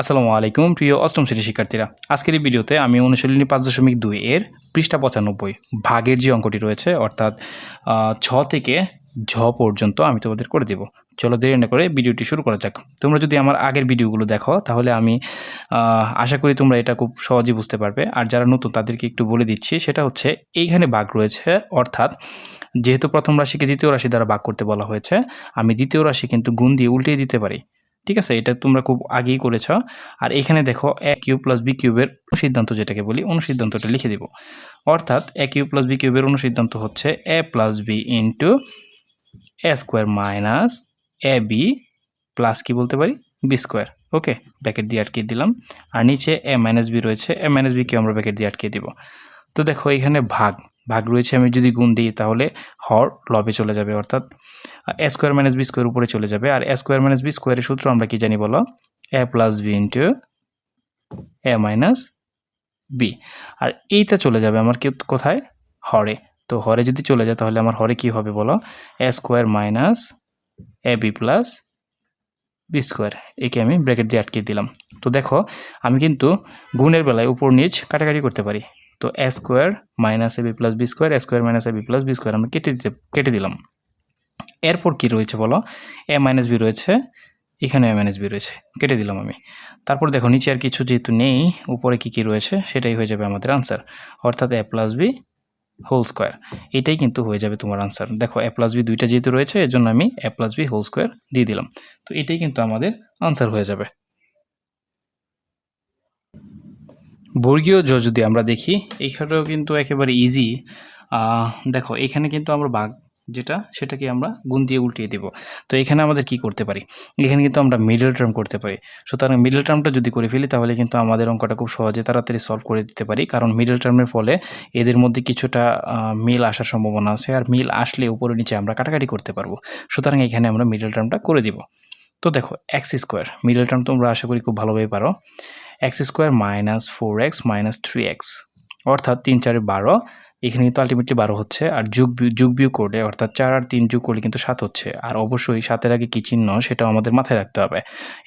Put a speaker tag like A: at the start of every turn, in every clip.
A: আসসালামু আলাইকুম, প্রিয় অষ্টম শ্রেণির শিক্ষার্থীরা। আজকের এই ভিডিওতে আমি অনুশীলনী পাঁচ দশমিক দুই এর পৃষ্ঠা পঁচানব্বই ভাগের যে অঙ্কটি রয়েছে, অর্থাৎ ছ থেকে ঝ পর্যন্ত আমি তোমাদের করে দেব। চলো দেরি না করে ভিডিওটি শুরু করা যাক। তোমরা যদি আমার আগের ভিডিওগুলো দেখো, তাহলে আমি আশা করি তোমরা এটা খুব সহজেই বুঝতে পারবে। আর যারা নতুন, তাদেরকে একটু বলে দিচ্ছি, সেটা হচ্ছে এইখানে ভাগ রয়েছে, অর্থাৎ, যেহেতু প্রথম রাশিকে দ্বিতীয় রাশি দ্বারা ভাগ করতে বলা হয়েছে, আমি দ্বিতীয় রাশি কিন্তু গুণ দিয়ে উল্টিয়ে দিতে পারি। ঠিক আছে? এটা তোমরা খুব আগেই করেছ। আর এখানে দেখো এ কিউ প্লাস বি কিউবের অনুসিদ্ধান্ত যেটাকে বলি, অনুসিদ্ধান্তটা লিখে দিব। অর্থাৎ এ কিউ প্লাস বি কিউবের অনুসিদ্ধান্ত হচ্ছে a plus b into a square minus a b plus কি বলতে পারি? বি স্কোয়ার ওকে ব্র্যাকেট দিয়ে আটকে দিলাম। আর নিচে এ মাইনাস বি রয়েছে। এ মাইনাস বিকে আমরা ব্র্যাকেট দিয়ে আটকে দিব। তো দেখো এখানে ভাগ। ভাগ রয়েছে, আমি যদি গুণ দিই তাহলে হর লবে চলে যাবে, অর্থাৎ a square minus b square উপরে চলে যাবে। আর এ স্কোয়ার মাইনাস বি স্কোয়ারের সূত্র আমরা কি জানি বলো? A plus b into a minus b আর এইটা চলে যাবে আমার কি কোথায়? হরে। তো হরে যদি চলে যায় তাহলে আমার হরে কি হবে বলো? A square minus a b plus b square একে আমি ব্র্যাকেট দিয়ে আটকে দিলাম। তো দেখো, আমি কিন্তু গুণের বেলায় উপর নিচ কাটাকাটি করতে পারি। তো a square minus a b plus b square a square minus a b plus b square আমরা কেটে দিতে কেটে দিলাম। এরপর কি রয়েছে বলো? এ মাইনাস বি রয়েছে, এখানে এ মাইনাস বি রয়েছে, কেটে দিলাম আমি। তারপর দেখো, নিচে আর কিছু যেহেতু নেই, উপরে কি কি রয়েছে, সেটাই হয়ে যাবে আমাদের আনসার অর্থাৎ a plus b whole square এটাই কিন্তু হয়ে যাবে তোমার আনসার দেখো এ প্লাস বি দুইটা যেহেতু রয়েছে এর জন্য আমি a plus b whole square দিয়ে দিলাম। তো এটাই কিন্তু আমাদের আনসার হয়ে যাবে। বর্গীয় জ যদি আমরা দেখি, এখানেও কিন্তু একেবারে ইজি দেখো, এখানে কিন্তু আমরা বাঘ যেটা, সেটাকে আমরা গুণ দিয়ে উল্টিয়ে দেব। তো এখানে আমাদের কি করতে পারি? এখানে কিন্তু আমরা মিডল টার্ম করতে পারি। সুতরাং মিডল টার্মটা যদি করে ফেলি, তাহলে কিন্তু আমাদের অঙ্কটা খুব সহজে তাড়াতাড়ি সলভ করে দিতে পারি। কারণ মিডল টার্মের ফলে এদের মধ্যে কিছুটা মিল আসার সম্ভাবনা আছে। আর মিল আসলে উপরে নিচে আমরা কাটাকাটি করতে পারব। সুতরাং এখানে আমরা মিডল টার্মটা করে দিব। তো দেখো এক্স স্কোয়ার মিডল টার্ম তোমরা আশা করি খুব ভালোভাবে পারো। X square minus four x minus three x অর্থাৎ তিন চারে বারো, এখানে কিন্তু আলটিমেটলি বারো হচ্ছে, আর যুগ যুগ বিয়োগ করলে, অর্থাৎ চার আর তিন যোগ করলে কিন্তু সাত হচ্ছে, আর অবশ্যই সাতের আগে কী চিহ্ন সেটাও আমাদের মাথায় রাখতে হবে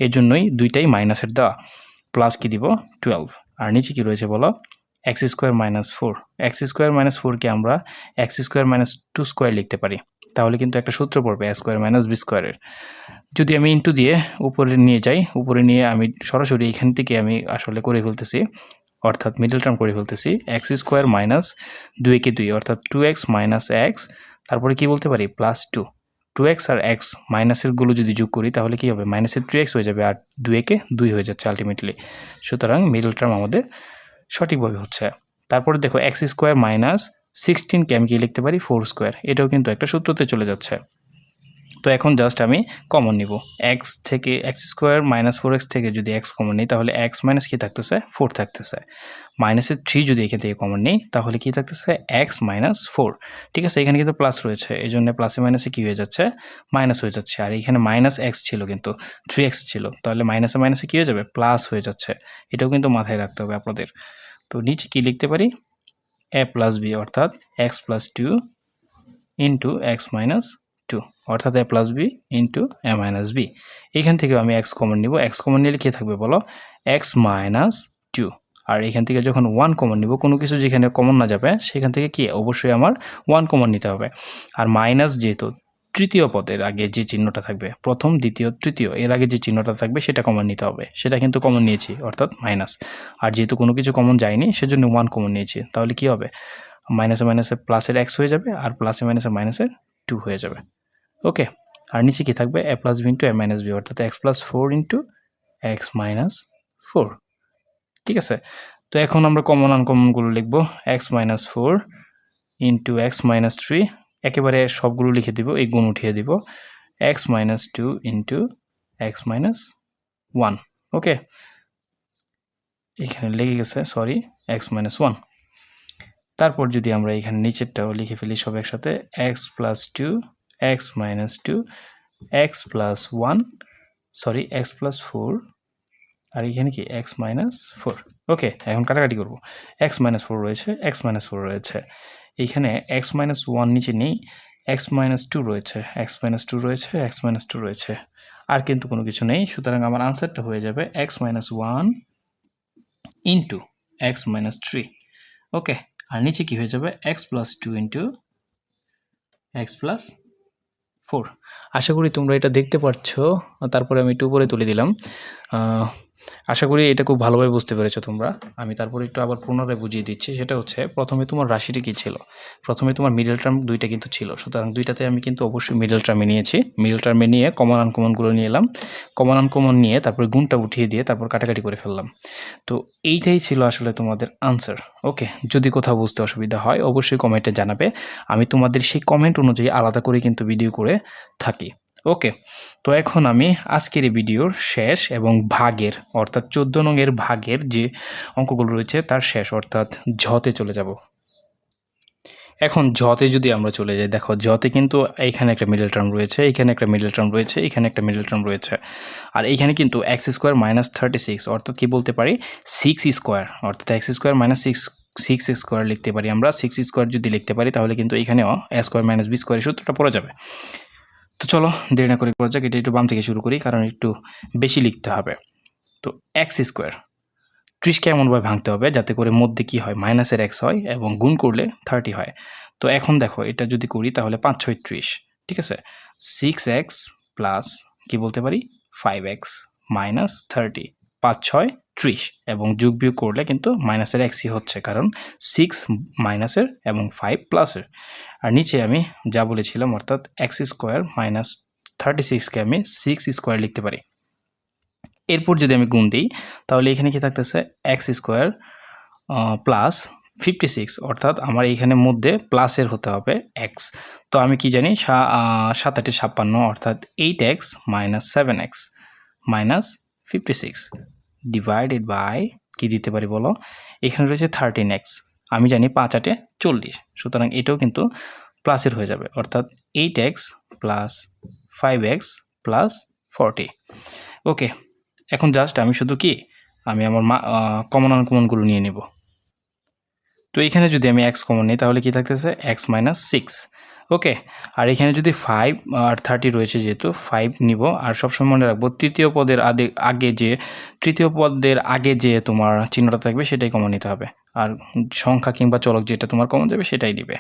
A: এর জন্যই দুইটাই মাইনাসের দেওয়া প্লাস কি দিব? টুয়েলভ আর নিচে কি রয়েছে বলো? X square minus four x square minus ফোরকে আমরা x square minus two square লিখতে পারি তাহলে কিন্তু একটা সূত্র পড়বে এ স্কোয়ার মাইনাস বি স্কোয়ারের যদি আমি ইন্টু দিয়ে উপরে নিয়ে যাই, উপরে নিয়ে আমি সরাসরি এখান থেকে আমি আসলে করে ফেলতেছি, অর্থাৎ মিডল টার্ম করে ফেলতেছি এক্স স্কোয়ার মাইনাস দুই একে দুই, অর্থাৎ টু এক্স মাইনাস এক্স তারপরে কি বলতে পারি? প্লাস টু টু এক্স আর এক্স মাইনাসেরগুলো যদি যোগ করি, তাহলে কি হবে? মাইনাসের থ্রি এক্স হয়ে যাবে আর দুই একে দুই হয়ে যাচ্ছে আলটিমেটলি সুতরাং মিডল টার্ম আমাদের সঠিকভাবে হচ্ছে। তারপরে দেখো এক্স স্কোয়ার মাইনাস সিক্সটিনকে আমি কি লিখতে পারি? ফোর স্কোয়ার এটাও কিন্তু একটা সূত্রতে চলে যাচ্ছে। তো এখন জাস্ট আমি কমন নিব। এক্স থেকে x square minus four x থেকে যদি এক্স কমন নিই, তাহলে এক্স মাইনাস কী থাকতেছে? ফোর থাকতেছে। মাইনাসের থ্রি যদি এখান থেকে কমন নিই, তাহলে কী থাকতেছে? এক্স মাইনাস ফোর ঠিক আছে, এখানে কিন্তু প্লাস রয়েছে। এই জন্য প্লাসে মাইনাসে কী হয়ে যাচ্ছে? মাইনাস হয়ে যাচ্ছে। আর এখানে মাইনাস এক্স ছিল কিন্তু থ্রি এক্স ছিল। তাহলে মাইনাসে মাইনাসে কী হয়ে যাবে? প্লাস হয়ে যাচ্ছে। এটাও কিন্তু মাথায় রাখতে হবে আপনাদের। তো নিচে কী লিখতে পারি? এ প্লাস বি অর্থাৎ x plus two into x minus two অর্থাৎ a plus b into a minus b এখান থেকে আমি এক্স কমন নিব। এক্স কমন নিলে কী থাকবে বলো? এক্স মাইনাস টু আর এখান থেকে যখন ওয়ান কমন নিব, কোনো কিছু যেখানে কমন না যাবে, সেখান থেকে কি? অবশ্যই আমার ওয়ান কমন নিতে হবে। আর মাইনাস যেহেতু তৃতীয় পদের আগে যে চিহ্নটা থাকবে, প্রথম, দ্বিতীয়, তৃতীয়, এর আগে যে চিহ্নটা থাকবে সেটা কমন নিতে হবে। সেটা কিন্তু কমন নিয়েছি, অর্থাৎ মাইনাস আর যেহেতু কোনো কিছু কমন যায়নি, সেজন্য ওয়ান কমন নিয়েছি। তাহলে কি হবে? মাইনাসে মাইনাসে প্লাসের এক্স হয়ে যাবে আর প্লাসে মাইনাসে মাইনাসের টু হয়ে যাবে। ওকে আর নিচে কি থাকবে? A plus b into a minus b অর্থাৎ x plus four into x minus four ঠিক আছে? তো এখন আমরা কমন আনকমনগুলো লিখব। X minus four into x minus three একেবারে সবগুলো লিখে দিব, এই গুণ উঠিয়ে দিব। X minus two into x minus one okay এখানে লেগে গেছে সরি এক্স মাইনাস ওয়ান তারপর যদি আমরা এখানে নিচেরটাও লিখে ফেলি সব একসাথে x plus two x minus two x plus one sorry x plus four আর এখানে কি এক্স মাইনাস ফোর ওকে এখন কাটাকাটি করব। এক্স মাইনাস ফোর রয়েছে এক্স মাইনাস ফোর রয়েছে। এইখানে এক্স মাইনাস ওয়ান নিচে নেই এক্স মাইনাস টু রয়েছে এক্স মাইনাস টু রয়েছে এক্স মাইনাস টু রয়েছে। আর কিন্তু কোনো কিছু নেই, সুতরাং আমার আনসারটা হয়ে যাবে x minus one into x minus three okay আর নিচে কি হয়ে যাবে? X plus two into x plus four আশা করি তোমরা এটা দেখতে পাচ্ছ তারপরে আমি একটু উপরে তুলে দিলাম। আশা করি এটা খুব ভালোভাবে বুঝতে পেরেছ তোমরা। আমি তারপরে একটু আবার পুনরায় বুঝিয়ে দিচ্ছি। সেটা হচ্ছে, প্রথমে তোমার রাশিটি কী ছিল? প্রথমে তোমার মিডল টার্ম দুইটা কিন্তু ছিল। সুতরাং দুইটাতে আমি কিন্তু অবশ্যই মিডল টার্মে নিয়েছি। মিডল টার্মে নিয়ে কমন আনকমনগুলো নিয়ে এলাম। কমন আনকমন নিয়ে তারপরে গুণটা উঠিয়ে দিয়ে তারপর কাটাকাটি করে ফেললাম। তো এইটাই ছিল আসলে তোমাদের আনসার ওকে যদি কোথাও বুঝতে অসুবিধা হয়, অবশ্যই কমেন্টে জানাবে। আমি তোমাদের সেই কমেন্ট অনুযায়ী আলাদা করে কিন্তু ভিডিও করে থাকি। ওকে তো এখন আমি আজকের এই ভিডিওর শেষ এবং ভাগের, অর্থাৎ চোদ্দ নংয়ের ভাগের যে অঙ্কগুলো রয়েছে তার শেষ, অর্থাৎ ঝতে চলে যাব। এখন জতে যদি আমরা চলে যাই, দেখো জতে কিন্তু এইখানে একটা মিডল টার্ম রয়েছে, এখানে একটা মিডল টার্ম রয়েছে, এখানে একটা মিডল টার্ম রয়েছে। আর এইখানে কিন্তু x square minus thirty six অর্থাৎ কি বলতে পারি? সিক্স স্কোয়ার অর্থাৎ x square minus six six square লিখতে পারি আমরা। সিক্স স্কোয়ার যদি লিখতে পারি তাহলে কিন্তু এখানেও এ স্কোয়ার মাইনাস বি স্কোয়ারের সূত্রটা পড়ে যাবে। তো চলো, দেরি না করে করা যাক, এটা একটু বাম থেকে শুরু করি, কারণ একটু বেশি লিখতে হবে। তো এক্স স্কোয়ার ত্রিশকে এমনভাবে ভাঙতে হবে, যাতে করে মধ্যে কি হয় মাইনাসের এক্স হয় এবং গুণ করলে থার্টি হয়। তো এখন দেখো, এটা যদি করি, তাহলে পাঁচ, ছয়, ত্রিশ, ঠিক আছে? সিক্স এক্স প্লাস কী বলতে পারি? ফাইভ এক্স মাইনাস থার্টি পাঁচ, ছয় ত্রিশ এবং যোগ বিয়োগ করলে কিন্তু মাইনাসের এক্সই হচ্ছে, কারণ সিক্স মাইনাসের এবং ফাইভ প্লাসের। আর নিচে আমি যা বলেছিলাম, অর্থাৎ এক্স স্কোয়ার মাইনাস থার্টি সিক্সকে আমি সিক্স স্কোয়ার লিখতে পারি। এরপর যদি আমি গুণ দিই, তাহলে এখানে কি থাকতেছে? X square plus fifty six অর্থাৎ আমার এইখানে মধ্যে প্লাসের হতে হবে এক্স তো আমি কি জানি? সাত আটে ছাপ্পান্ন, অর্থাৎ eight x minus seven x minus fifty six divided by কী দিতে পারি বলো? এখানে রয়েছে থার্টিন এক্স আমি জানি পাঁচ আটে চল্লিশ, সুতরাং এটাও কিন্তু প্লাসের হয়ে যাবে, অর্থাৎ eight x plus five x plus forty okay এখন জাস্ট আমি শুধু কি? আমি আমার মা কমন আনকমনগুলো নিয়ে নেব। তো এখানে যদি আমি এক্স কমন নিই, তাহলে কি থাকতেছে? এক্স মাইনাস সিক্স ওকে আর এখানে যদি ফাইভ আর থার্টি রয়েছে যেহেতু ফাইভ নিব। আর সবসময় মনে রাখব, তৃতীয় পদের আগে আগে যে, তৃতীয় পদের আগে যে তোমার চিহ্নটা থাকবে, সেটাই কমন নিতে হবে। আর সংখ্যা কিংবা চলক যেটা তোমার কমন যাবে, সেটাই নিবে।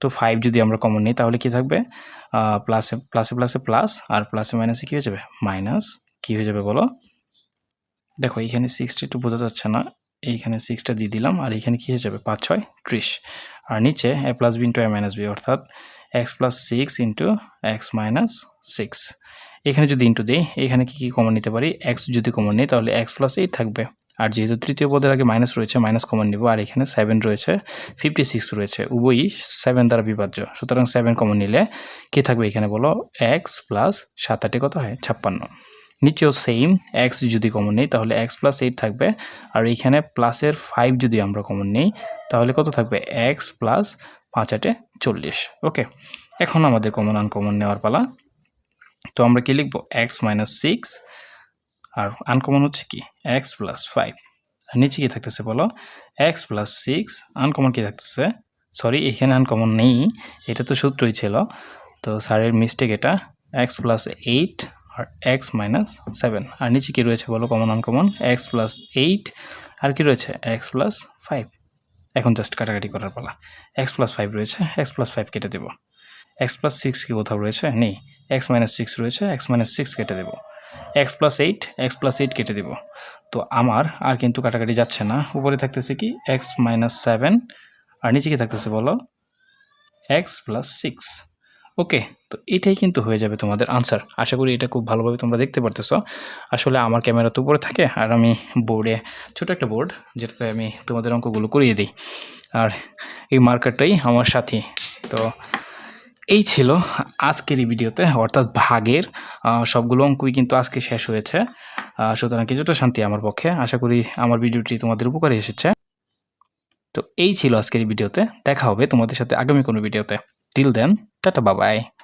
A: তো ফাইভ যদি আমরা কমন নিই, তাহলে কি থাকবে? প্লাসে প্লাসে প্লাসে প্লাস আর প্লাসে মাইনাসে কী হয়ে যাবে? মাইনাস কী হয়ে যাবে বলো? দেখো, এখানে সিক্সটি একটু বোঝা যাচ্ছে না। এইখানে সিক্সটা দিয়ে দিলাম, আর এখানে কী হয়ে যাবে? পাঁচ, ছয়, ত্রিশ। আর নিচে a plus b into a minus b অর্থাৎ x plus six into x minus six এখানে যদি ইন্টু দিই, এখানে কী কী কমন নিতে পারি? এক্স যদি কমন নিই, তাহলে এক্স প্লাস এইট থাকবে। আর যেহেতু তৃতীয় পদের আগে মাইনাস রয়েছে মাইনাস কমন নিব, আর এখানে সেভেন রয়েছে ফিফটি সিক্স রয়েছে। উভয়ই সেভেন দ্বারা বিভাজ্য। সুতরাং সেভেন কমন নিলে কী থাকবে এখানে বলো? এক্স প্লাস সাত আটে কত হয়? ছাপ্পান্ন। নিচেও সেম এক্স যদি কমন নেই, তাহলে এক্স প্লাস এইট থাকবে। আর এইখানে প্লাসের ফাইভ যদি আমরা কমন নেই, তাহলে কত থাকবে? এক্স প্লাস পাঁচ আটে চল্লিশ। ওকে এখন আমাদের কমন আনকমন নেওয়ার পালা। তো আমরা কি লিখব? এক্স মাইনাস সিক্স আর আনকমন হচ্ছে কি? এক্স প্লাস ফাইভ আর নিচে কী থাকতেছে বলো? এক্স প্লাস সিক্স আনকমন কী থাকতেছে? সরি এখানে আনকমন নেই। এটা তো সূত্রই ছিল। তো স্যারের মিস্টেক এটা। এক্স প্লাস এইট আর এক্স মাইনাস সেভেন আর নিচে কি রয়েছে বলো? Common uncommon x plus eight আর কি রয়েছে? এক্স প্লাস ফাইভ এখন জাস্ট কাটাকাটি করার পালা। এক্স প্লাস ফাইভ রয়েছে। এক্স প্লাস ফাইভ কেটে দেবো। এক্স প্লাস সিক্স কি কোথাও রয়েছে? নেই। এক্স মাইনাস সিক্স রয়েছে। এক্স মাইনাস সিক্স কেটে দেবো। X plus eight x plus eight কেটে দেবো। তো আমার আর কিন্তু কাটাকাটি যাচ্ছে না। উপরে থাকতেছে কি? এক্স মাইনাস সেভেন আর নিচে কি থাকতেছে বলো? এক্স প্লাস সিক্স ওকে, তো এটাই কিন্তু হয়ে যাবে তোমাদের আনসার আশা করি এটা খুব ভালোভাবে তোমরা দেখতে পারতেছো। আসলে আমার ক্যামেরা তো উপরে থাকে আর আমি বোর্ডে ছোট একটা বোর্ড যেটাতে আমি তোমাদের অঙ্কগুলো করিয়ে দিই। আর এই মার্কারটাই আমার সাথী। তো এই ছিল আজকের এই ভিডিওতে অর্থাৎ ভাগের সবগুলো অঙ্কই কিন্তু আজকে শেষ হয়েছে। সুতরাং কিছুটা শান্তি আমার পক্ষে। আশা করি আমার ভিডিওটি তোমাদের উপকারে এসেছে। তো এই ছিল আজকের ভিডিওতে দেখা হবে তোমাদের সাথে আগামী কোনো ভিডিওতে টিল দেন Dadah, bye-bye.